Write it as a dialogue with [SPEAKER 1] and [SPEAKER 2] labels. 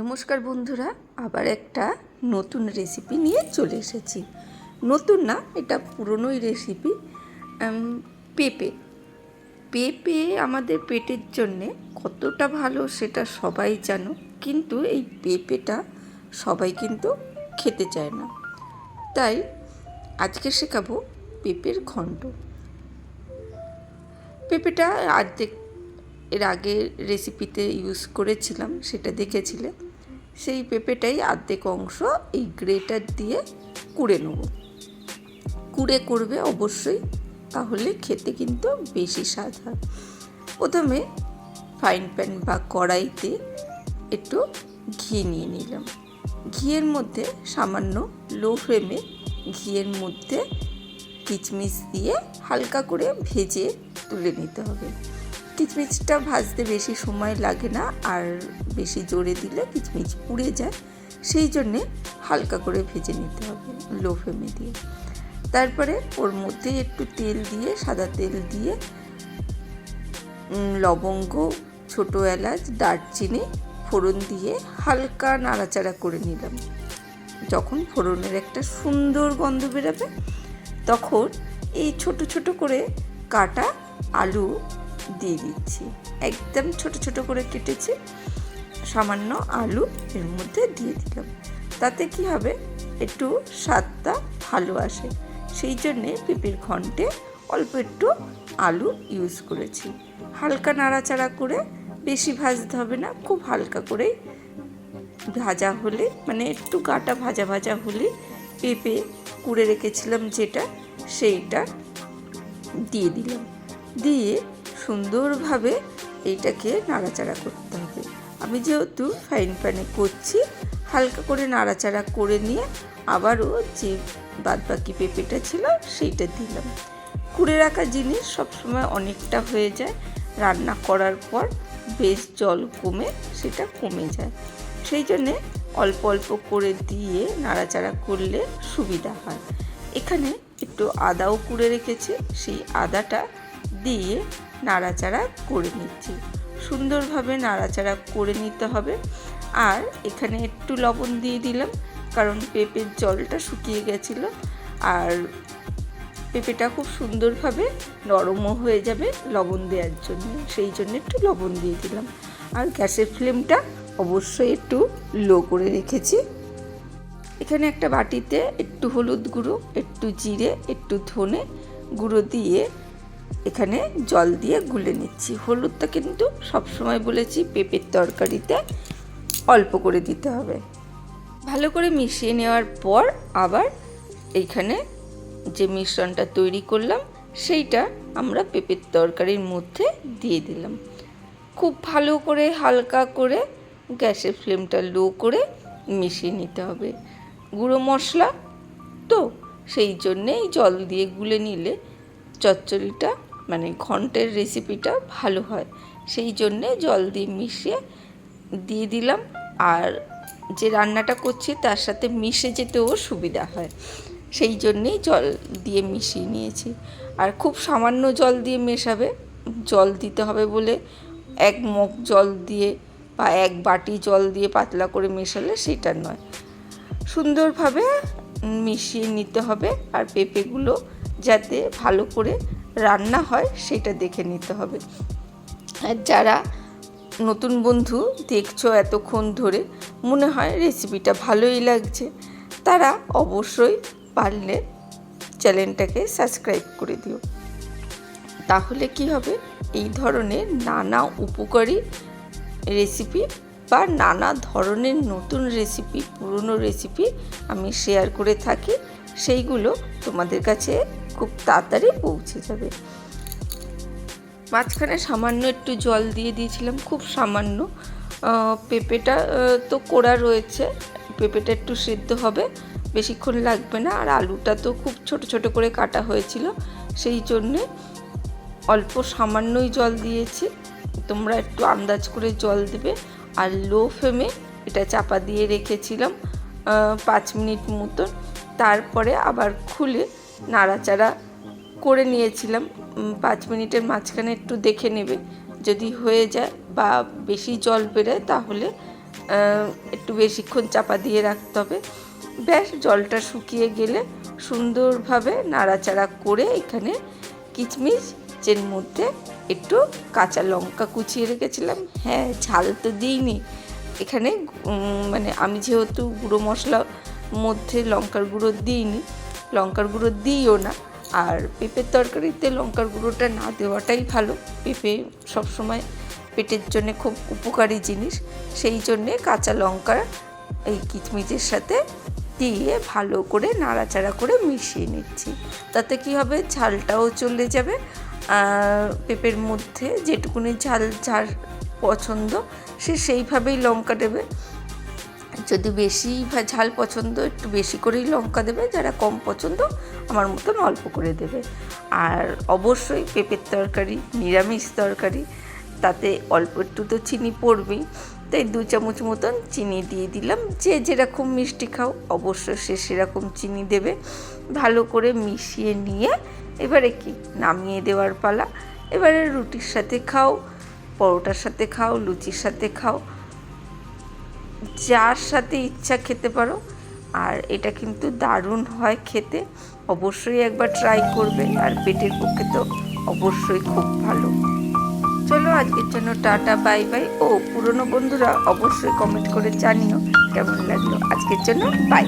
[SPEAKER 1] নমস্কার বন্ধুরা, আবার একটা নতুন রেসিপি নিয়ে চলে এসেছি। নতুন না, এটা পুরনোই রেসিপি পেঁপে। পেঁপে আমাদের পেটের জন্যে কতটা ভালো সেটা সবাই জানো, কিন্তু এই পেঁপেটা সবাই কিন্তু খেতে চায় না। তাই আজকে শেখাবো পেঁপের ঘন্ট। পেঁপেটা অর্ধেক এর আগে রেসিপিতে ইউজ করেছিলাম, সেটা দেখেছিলে। সেই পেঁপেটাই অর্ধেক অংশ এই গ্রেটার দিয়ে কুড়ে নেব। কুড়ে করবে অবশ্যই, তাহলে খেতে কিন্তু বেশি স্বাদ হয়। প্রথমে ফ্রাইং প্যান বা কড়াইতে একটু ঘি নিয়ে নিলাম। ঘিয়ের মধ্যে সামান্য লো ফ্লেমে ঘিয়ের মধ্যে কিচমিচ দিয়ে হালকা করে ভেজে তুলে নিতে হবে। কিচমিচটা ভাজতে বেশি সময় লাগে না আর বেশি জোরে দিলে কিচমিচ পুড়ে যায়। সেই জন্যে হালকা করে ভেজে নিতে হবে লো ফ্লেমে দিয়ে। তারপরে ওর মধ্যে একটু তেল দিয়ে, সাদা তেল দিয়ে লবঙ্গ, ছোটো এলাচ, দারচিনি, ফোড়ন দিয়ে হালকা নাড়াচাড়া করে নিলাম। যখন ফোড়নের একটা সুন্দর গন্ধ বেরোবে, তখন এই ছোট ছোট করে কাটা আলু দিয়ে দিচ্ছি। একদম ছোট ছোট করে কেটেছি, সামান্য আলু এর মধ্যে দিয়ে দিলাম। তাতে কি হবে? একটু স্বাদটা ভালো আসে। সেই জন্যে পেঁপের ঘন্টে অল্প একটু আলু ইউজ করেছি। হালকা নাড়াচাড়া করে, বেশি ভাজতে হবে না, খুব হালকা করেই ভাজা হলে মানে একটু গাটা ভাজা ভাজা হলে পেঁপে কুড়ে রেখেছিলাম যেটা, সেইটা দিয়ে দিলাম। দিয়ে সুন্দরভাবে এইটাকে নাড়াচাড়া করতে হবে। আমি যেহেতু ফাইন প্যানে করছি, হালকা করে নাড়াচাড়া করে নিয়ে আবারও যে বাদবাকি পেঁপেটা ছিল সেইটা দিলাম। কুড়ে রাখা জিনিস সবসময় অনেকটা হয়ে যায়। রান্না করার পর বেশ জল কমে সেটা কমে যায়। সেই জন্যে অল্প অল্প করে দিয়ে নাড়াচাড়া করলে সুবিধা হয়। এখানে একটু আদাও কুড়ে রেখেছি। সেই আদাটা দিয়ে নাড়াচাড়া করে নিচ্ছি। সুন্দরভাবে নাড়াচাড়া করে নিতে হবে। আর এখানে একটু লবণ দিয়ে দিলাম, কারণ পেঁপের জলটা শুকিয়ে গেছিল। আর পেঁপেটা খুব সুন্দরভাবে নরমও হয়ে যাবে লবণ দেওয়ার জন্য, সেই জন্য একটু লবণ দিয়ে দিলাম। আর গ্যাসের ফ্লেমটা অবশ্যই একটু লো করে রেখেছি। এখানে একটা বাটিতে একটু হলুদ গুঁড়ো, একটু জিরে, একটু ধনে গুঁড়ো দিয়ে এখানে জল দিয়ে গুলে নিচ্ছি। হলুদটা কিন্তু সবসময় বলেছি পেঁপের তরকারিতে অল্প করে দিতে হবে। ভালো করে মিশিয়ে নেওয়ার পর আবার এইখানে যে মিশ্রণটা তৈরি করলাম, সেইটা আমরা পেঁপের তরকারির মধ্যে দিয়ে দিলাম। খুব ভালো করে হালকা করে গ্যাসের ফ্লেমটা লো করে মিশিয়ে নিতে হবে। গুঁড়ো মশলা তো সেই জন্যেই জল দিয়ে গুলে নিলে চচ্চড়িটা মানে ঘন্টের রেসিপিটা ভালো হয়। সেই জন্যে জল দিয়ে মিশিয়ে দিয়ে দিলাম। আর যে রান্নাটা করছি তার সাথে মিশে যেতেও সুবিধা হয়। সেই জন্যেই জল দিয়ে মিশিয়ে নিয়েছি। আর খুব সামান্য জল দিয়ে মেশাবে, জল দিতে হবে বলে এক মগ জল দিয়ে বা এক বাটি জল দিয়ে পাতলা করে মেশালে সেটা নয়। সুন্দরভাবে মিশিয়ে নিতে হবে। আর পেঁপেগুলো যাতে ভালো করে রান্না হয়, সেটা দেখে নিতে হবে। আর যারা নতুন বন্ধু দেখছ এতক্ষণ ধরে, মনে হয় রেসিপিটা ভালোই লাগছে, তারা অবশ্যই পারলে চ্যানেলটাকে সাবস্ক্রাইব করে দিও। তাহলে কি হবে? এই ধরনের নানা উপকারী রেসিপি বা নানা ধরনের নতুন রেসিপি পুরনো রেসিপি আমি শেয়ার করে থাকি। সেইগুলো তোমাদের কাছে খুব তাড়াতাড়ি পৌঁছে যাবে। মাঝখানে সামান্য একটু জল দিয়ে দিয়েছিলাম, খুব সামান্য। পেঁপেটা তো কোড়া রয়েছে, পেঁপেটা একটু সিদ্ধ হবে, বেশিক্ষণ লাগবে না। আর আলুটা তো খুব ছোট ছোট করে কাটা হয়েছিল, সেই জন্যে অল্প সামান্যই জল দিয়েছি। তোমরা একটু আন্দাজ করে জল দেবে। আর লো ফ্লেমে এটা চাপা দিয়ে রেখেছিলাম। পাঁচ মিনিট মতন। তারপরে আবার খুলে নাড়াচাড়া করে নিয়েছিলাম। পাঁচ মিনিটের মাঝখানে একটু দেখে নেবে। যদি হয়ে যায় বা বেশি জল বেরোয় তাহলে একটু বেশিক্ষণ চাপা দিয়ে রাখতে হবে। ব্যাস, জলটা শুকিয়ে গেলে সুন্দরভাবে নাড়াচাড়া করে এখানে কিচমিচ এর মধ্যে একটু কাঁচা লঙ্কা কুচিয়ে রেখেছিলাম। হ্যাঁ ঝাল তো দিইনি। এখানে মানে আমি যেহেতু গুঁড়ো মশলা মধ্যে লঙ্কার গুঁড়ো দিইনি, লঙ্কার গুঁড়ো দিইও না। আর পেঁপের তরকারিতে লঙ্কার গুঁড়োটা না দেওয়াটাই ভালো। পেঁপে সবসময় পেটের জন্য খুব উপকারী জিনিস। সেই জন্যে কাঁচা লঙ্কা এই কিচমিচের সাথে দিয়ে ভালো করে নাড়াচাড়া করে মিশিয়ে নিচ্ছি। তাতে কি হবে? ঝালটাও চলে যাবে। পেঁপের মধ্যে যেটুকুনি ঝাল যার পছন্দ, সে সেইভাবেই লঙ্কা দেবে। যদি বেশি ঝাল পছন্দ, একটু বেশি করেই লঙ্কা দেবে, যারা কম পছন্দ, আমার মতন অল্প করে দেবে। আর অবশ্যই পেঁপের তরকারি, নিরামিষ তরকারি, তাতে অল্প একটু তো চিনি পড়বেই। তাই দু চামচ মতন চিনি দিয়ে দিলাম। যে যেরকম মিষ্টি খাও, অবশ্যই সে সেরকম চিনি দেবে। ভালো করে মিশিয়ে নিয়ে, এবারে কি? নামিয়ে দেওয়ার পালা। এবারে রুটির সাথে খাও। পরোটার সাথে খাও, লুচির সাথে খাও, যার সাথে ইচ্ছা খেতে পারো। আর এটা কিন্তু দারুণ হয় খেতে। অবশ্যই একবার ট্রাই করবে আর পেটের পক্ষে তো অবশ্যই খুব ভালো। চলো আজকের জন্য টাটা বাই বাই ও, পুরনো বন্ধুরা অবশ্যই কমেন্ট করে জানিও কেমন লাগল। আজকের জন্য বাই